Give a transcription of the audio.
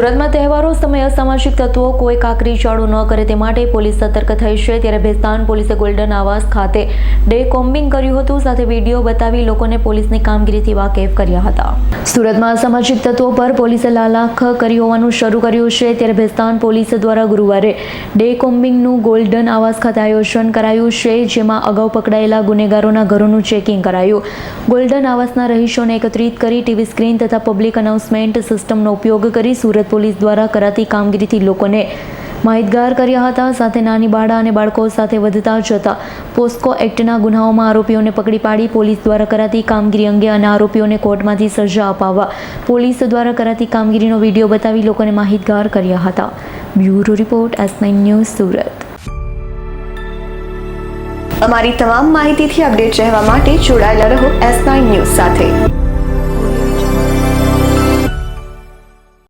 સુરતમાં તહેવારો, સમયે અસામાજિક તત્વો, કોઈ કાકરી ચાળુ ન કરે તે માટે પોલીસ સતર્ક થઈ છે. ત્યારે ભેસ્તાન પોલીસે ગોલ્ડન આવાસ ખાતે ડે કોમ્બિંગ કર્યું હતું. સાથે વીડિયો બતાવી લોકોને પોલીસની કામગીરીથી વાકેફ કર્યા હતા. સુરતમાં અસામાજિક તત્વો પર પોલીસે લાલાખ કરી હોવાનું શરૂ કર્યું છે. ત્યારે ભેસ્તાન પોલીસ દ્વારા ગુરુવારે ડે કોમ્બિંગનું ગોલ્ડન આવાસ ખાતે આયોજન કરાયું છે, જેમાં અગાઉ પકડાયેલા ગુનેગારોના ઘરોનું ચેકિંગ કરાયું. ગોલ્ડન આવાસના રહીશોને એકત્રિત કરી ટીવી સ્ક્રીન તથા પબ્લિક અનાઉન્સમેન્ટ સિસ્ટમનો ઉપયોગ કરી સુરત પોલીસ દ્વારા કરાતી કામગીરીથી લોકોને માહિતગાર કર્યા હતા. સાથે નાની બાળા અને બાળકો સાથે વધતા જતા પોસ્કો એક્ટના ગુનાઓમાં આરોપીઓને પકડી પાડી પોલીસ દ્વારા કરાતી કામગીરી અંગે અને આરોપીઓને કોર્ટમાંથી સજા અપાવવા પોલીસ દ્વારા કરાતી કામગીરીનો વીડિયો બતાવી લોકોને માહિતગાર કર્યા હતા. Bureau report, S news, Surat. અમારી તમામ માહિતીથી અપડેટ રહેવા માટે જોડાયેલા રહો એસ ન્યૂઝ સાથે.